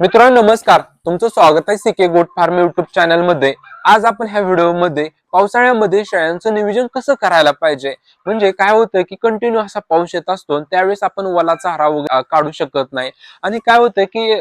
मित्रांनो नमस्कार. तुमचं स्वागत आहे सीके गोट फार्म युट्यूब चॅनलमध्ये. आज आपण ह्या व्हिडिओमध्ये पावसाळ्यामध्ये शेळ्यांचं नियोजन कसं करायला पाहिजे? म्हणजे काय होतं की कंटिन्यू असा पाऊस येत असतो त्यावेळेस आपण ओलाचा हरा काढू शकत नाही. आणि काय होतं की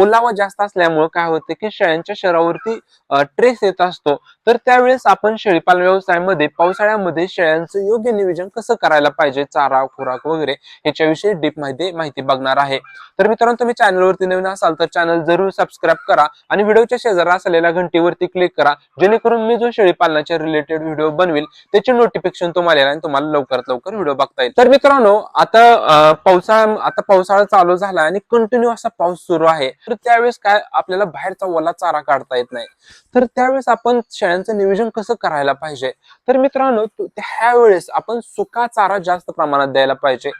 ओलावा जास्त असल्यामुळे काय होतं की शेळ्यांच्या शरीरावरती ट्रेस येत असतो. तर त्यावेळेस आपण शेळीपालन व्यवसायामध्ये पावसाळ्यामध्ये शेळ्यांचं योग्य नियोजन कसं करायला पाहिजे? चारा खुराक वगैरे याच्याविषयी डीप माहिती माहिती बघणार आहे. तर मित्रांनो तुम्ही चॅनलवरती नवीन असाल तर चॅनल जरूर सबस्क्राईब करा आणि व्हिडिओच्या शेजारा असलेल्या घंटीवरती क्लिक करा जेणेकरून मी जो शेळीपालनाच्या रिलेटेड व्हिडिओ बनवेल त्याचे नोटिफिकेशन तुम्हाला येईल आणि तुम्हाला लवकरात लवकर व्हिडिओ बघता येईल. तर मित्रांनो आता पावसाळा आता पावसाळा चालू झाला आणि कंटिन्यू असा पाऊस सुरू आहे. तर त्यावेळेस काय आपल्याला बाहेरचा ओला चारा काढता येत नाही. तर त्यावेळेस आपण शेळ्यांचं नियोजन कसं करायला पाहिजे? तर मित्रांनो त्यावेळेस ह्या वेळेस आपण सुका चारा जास्त प्रमाणात द्यायला पाहिजे.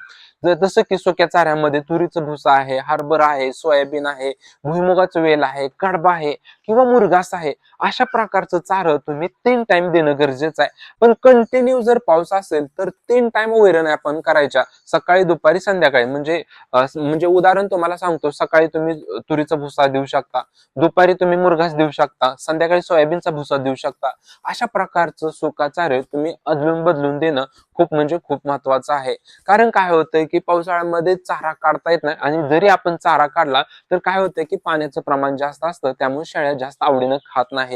जसं की सुक्या चाऱ्यामध्ये तुरीचं भुसा आहे हरभरा आहे सोयाबीन आहे भुईमुगाचं वेल आहे कडबा आहे किंवा मुरगास आहे. अशा प्रकारचं चारं तुम्ही तीन टाइम देणं गरजेचं आहे. पण कंटिन्यू जर पाऊस असेल तर तीन टाइम वैरण आपण करायच्या. सकाळी दुपारी संध्याकाळी. म्हणजे म्हणजे उदाहरण तुम्हाला सांगतो. सकाळी तुम्ही तुरीचा भुसा देऊ शकता. दुपारी तुम्ही मुरघास देऊ शकता. संध्याकाळी सोयाबीनचा भुसा देऊ शकता. अशा प्रकारचं सुका चारे तुम्ही अदलून बदलून देणं खूप म्हणजे खूप महत्वाचं आहे. कारण काय होतंय की पावसाळ्यामध्ये चारा काढता येत नाही. आणि जरी आपण चारा काढला तर काय होतंय की पाण्याचं प्रमाण जास्त असतं. त्यामुळे शेळ्या जास्त आवडीनं खात नाही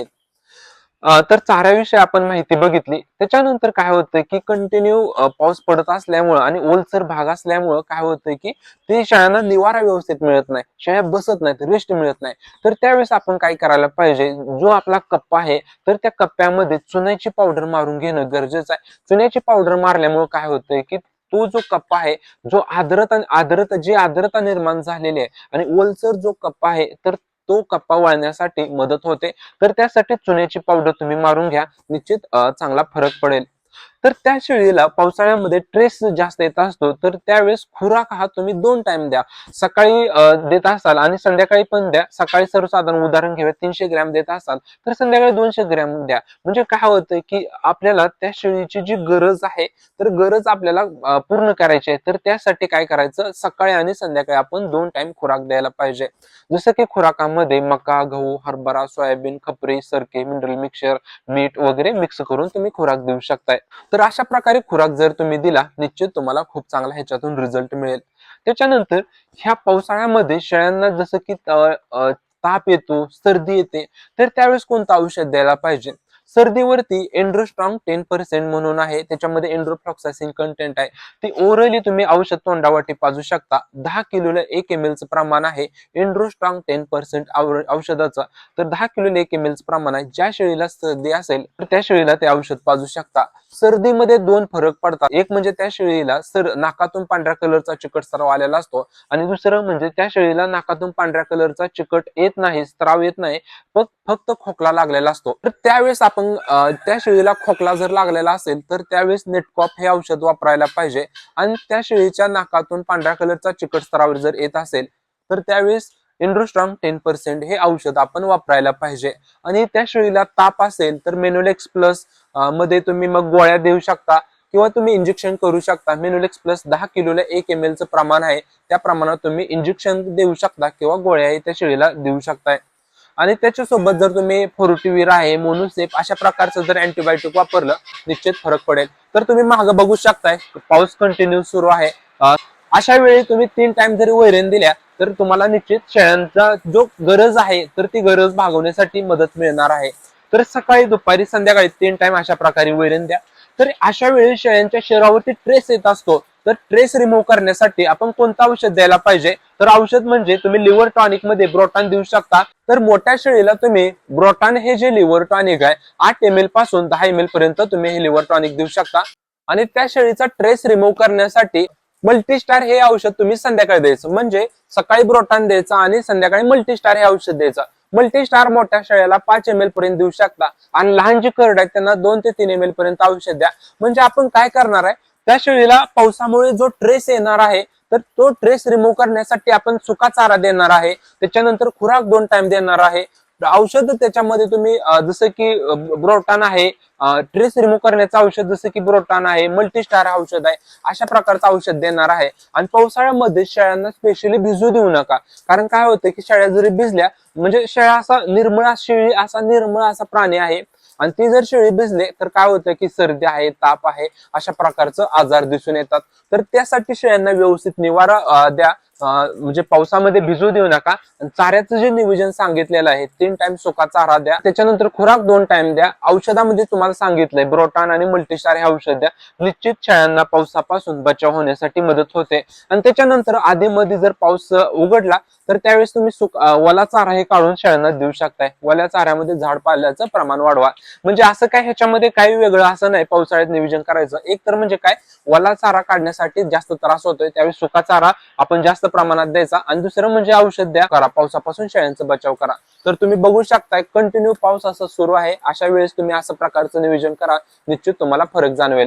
तर चाऱ्याविषयी आपण माहिती बघितली. त्याच्यानंतर काय होतंय की कंटिन्यू पाऊस पडत असल्यामुळं आणि ओलसर भाग असल्यामुळं काय होतं की ते शाळांना निवारा व्यवस्थित मिळत नाही. शेळ्या बसत नाहीत रेस्ट मिळत नाही. तर त्यावेळेस आपण काय करायला पाहिजे? जो आपला कप्पा आहे तर त्या कप्प्यामध्ये चुन्याची पावडर मारून घेणं गरजेचं आहे. चुन्याची पावडर मारल्यामुळे काय होतंय की तो जो कप्पा आहे जो आर्द्रता आर्द्रता जी आर्द्रता निर्माण झालेली आहे आणि ओलसर जो कप्पा आहे तर तो कप्पा वाळण्यासाठी मदत होते. तर त्यासाठी चुन्याची पावडर तुम्ही मारून घ्या. निश्चित चांगला फरक पडेल. तर त्या शेळीला पावसाळ्यामध्ये ट्रेस जास्त येत असतो तर त्यावेळेस खुराक हा तुम्ही दोन टाइम द्या. सकाळी देत असाल आणि संध्याकाळी पण द्या. सकाळी सर्वसाधारण उदाहरण घेऊया तीनशे ग्रॅम देत असाल तर संध्याकाळी दोनशे ग्रॅम द्या. म्हणजे काय होतं की आपल्याला त्या शेळीची जी गरज आहे तर गरज आपल्याला पूर्ण करायची आहे. तर त्यासाठी काय करायचं? सकाळी आणि संध्याकाळी आपण दोन टाइम खुराक द्यायला पाहिजे. जसं की खुराकामध्ये मका गहू हरभरा सोयाबीन खपरी सरके मिनरल मिक्सर मीठ वगैरे मिक्स करून तुम्ही खुराक देऊ शकताय. तर अशा प्रकारे खुराक जर तुम्ही दिला निश्चित तुम्हाला खूप चांगला ह्याच्यातून रिझल्ट मिळेल. त्याच्यानंतर ह्या पावसाळ्यामध्ये शेळ्यांना जसं की ताप येतो सर्दी येते तर त्यावेळेस कोणतं औषध द्यायला पाहिजे? सर्दीवरती एन्ड्रोस्ट्रॉंग टेन पर्सेंट म्हणून आहे. त्याच्यामध्ये एन्ड्रोफ्लॉक्सासिन कंटेंट आहे. ती ओरली तुम्ही औषध तोंडावाटी पाजू शकता. दहा किलोला एक एम एलचं प्रमाण आहे. एन्ड्रोस्ट्रॉंग टेन पर्सेंट औषधाचं. तर दहा किलोला एक एम एलचं प्रमाण आहे. ज्या शेळीला सर्दी असेल तर त्या शेळीला ते औषध पाजू शकता. सर्दीमध्ये दोन फरक पडतात. एक म्हणजे त्या शेळीला सर नाकातून पांढऱ्या कलरचा चिकट स्राव आलेला असतो. आणि दुसरं म्हणजे त्या शेळीला नाकातून पांढऱ्या कलरचा चिकट येत नाही स्त्राव येत नाही. फक्त फक्त खोकला लागलेला असतो. तर त्यावेळेस आपण त्या शेळीला खोकला जर लागलेला असेल तर त्यावेळेस नेटकॉप हे औषध वापरायला पाहिजे. आणि त्या शेळीच्या नाकातून पांढऱ्या कलरचा चिकट स्तरावर जर येत असेल तर त्यावेळेस इंड्रोस्ट्रॉंग टेन पर्सेंट हे औषध आपण वापरायला पाहिजे. आणि त्या शेळीला ताप असेल तर मेनोलेक्स प्लसमध्ये तुम्ही मग गोळ्या देऊ शकता किंवा तुम्ही इंजेक्शन करू शकता. मेनोलेक्स प्लस दहा किलोला एक एम एलचं प्रमाण आहे. त्या प्रमाणात तुम्ही इंजेक्शन देऊ शकता किंवा गोळ्याही त्या शेळीला देऊ शकताय. आणि त्याच्यासोबत जर तुम्ही फोर्टिव्हिर आहे मोनोसेप अशा प्रकारचं जर अँटीबायोटिक वापरलं निश्चित फरक पडेल. तर तुम्ही मागं बघू शकताय पाऊस कंटिन्यू सुरू आहे. अशा वेळी तुम्ही तीन टाइम जरी वैरण दिल्या तर तुम्हाला निश्चित शेळ्यांचा जो गरज आहे तर ती गरज भागवण्यासाठी मदत मिळणार आहे. तर सकाळी दुपारी संध्याकाळी तीन टाइम अशा प्रकारे वैरण द्या. तर अशा वेळी शेळ्यांच्या शरीरावरती ट्रेस येत असतो. तर ट्रेस रिमूव्ह करण्यासाठी आपण कोणतं औषध द्यायला पाहिजे? तर औषध म्हणजे तुम्ही लिव्हर टॉनिकमध्ये ब्रोटान देऊ शकता. तर मोठ्या शेळीला तुम्ही ब्रोटान हे जे लिव्हर टॉनिक आहे आठ एम एलपासून दहा एम एल पर्यंत तुम्ही हे लिव्हर टॉनिक देऊ शकता. आणि त्या शेळीचा ट्रेस रिमूव्ह करण्यासाठी मल्टीस्टार हे औषध तुम्ही संध्याकाळी द्यायचं. म्हणजे सकाळी ब्रोटान द्यायचं आणि संध्याकाळी मल्टीस्टार हे औषध द्यायचं. मल्टीस्टार मोठ्या शेळ्याला पाच एम एल पर्यंत देऊ शकता. आणि लहान जी करड आहेत त्यांना दोन ते तीन एम एल पर्यंत औषध द्या. म्हणजे आपण काय करणार आहे त्या शेळीला पावसामुळे जो ट्रेस येणार आहे तर तो ट्रेस रिमूव्ह करण्यासाठी आपण सुका चारा देणार आहे. त्याच्यानंतर खुराक दोन टाइम देणार आहे. औषध त्याच्यामध्ये तुम्ही जसं की ब्रोटान आहे. ट्रेस रिमूव्ह करण्याचं औषध जसं की ब्रोटान आहे मल्टीस्टार औषध आहे अशा प्रकारचं औषध देणार आहे. आणि पावसाळ्यामध्ये शेळ्यांना स्पेशली भिजू देऊ नका. कारण काय होतं की शेळ्या जरी भिजल्या म्हणजे शेळ्या असा निर्मळ शेळी असा निर्मळ असा प्राणी आहे आणि ती जर शेळी भिजले तर काय होतं की सर्दी आहे ताप आहे अशा प्रकारचं आजार दिसून येतात. तर त्यासाठी शेळ्यांना व्यवस्थित निवारा द्या. म्हणजे पावसामध्ये भिजू देऊ नका. चाऱ्याचं जे नियोजन सांगितलेलं आहे तीन टाइम सुका चारा द्या. त्याच्यानंतर खुराक दोन टाइम द्या. औषधामध्ये तुम्हाला सांगितलंय ब्रोटान आणि मल्टीस्टार हे औषध द्या. निश्चित शेळ्यांना पावसापासून बचाव होण्यासाठी मदत होते. आणि त्याच्यानंतर आधीमध्ये जर पाऊस उघडला तर त्यावेळेस तुम्ही सुक वला चारा हे काढून शेळ्यांना देऊ शकताय. वल्या चाऱ्यामध्ये झाड पाल्याचं प्रमाण वाढवा. म्हणजे असं काय ह्याच्यामध्ये काही वेगळं असं नाही पावसाळ्यात नियोजन करायचं. एक तर म्हणजे काय वला चारा काढण्यासाठी जास्त त्रास होतोय. त्यावेळेस सुका चारा आपण जास्त प्रमाणात द्यायचा. आणि दुसरं म्हणजे औषध द्या. करा. पावसापासून शेळ्यांचा बचाव करा. तर तुम्ही बघू शकताय कंटिन्यू पाऊस असं सुरू आहे. अशा वेळेस तुम्ही असं प्रकारचं नियोजन करा. निश्चित तुम्हाला फरक जाणवेल.